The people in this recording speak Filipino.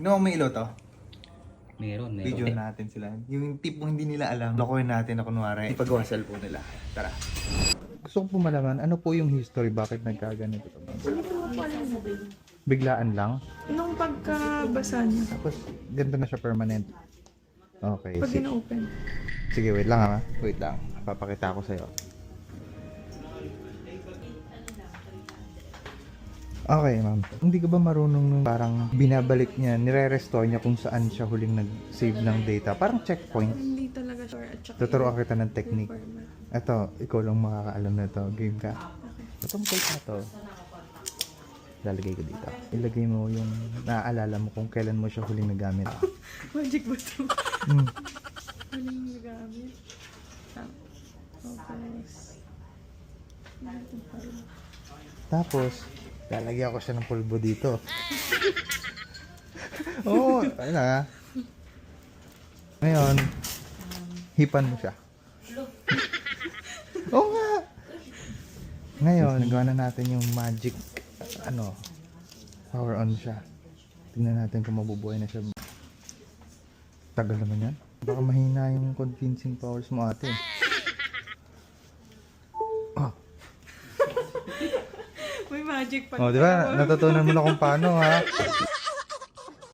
Ginawa mo may ilaw to? Meron, meron. Video Eh, natin sila. Yung tipong hindi nila alam, lokohin natin na kunwari, ipagawa sa cellphone nila. Tara. Gusto ko po malaman, ano po yung history, bakit nagkaganito? Biglaan lang, Nung pagkabasa niya, tapos ganito na siya permanent. Okay. pag ina-open. Sige, wait lang ha. Wait lang. Papakita ko sa'yo. Okay, ma'am. Hindi ka ba marunong nung parang binabalik niya, nire-restore niya kung saan siya huling nag-save ng data? Parang checkpoint. Hindi talaga sure at saka Tuturuan kita ng technique. Ito, ikaw lang makakaalam na to. Game ka. Itong tape na to. Lalagay ko dito. Ilagay mo yung naaalala mo kung kailan mo siya huling nagamit. Magic ba ito? Mm. Huling nagamit. Tapos, Tapos, lalagyan ko siya ng pulbo dito. Oo, oh, ayun na. Ngayon, hipan mo siya. Oo nga. Ngayon, gawa na natin yung magic, ano, power on siya. Tingnan natin kung mabubuhay na siya. Tagal naman yan. Baka mahina yung convincing powers mo ate. May magic pa. Oh, di ba? Natutunan mo na kung paano ha.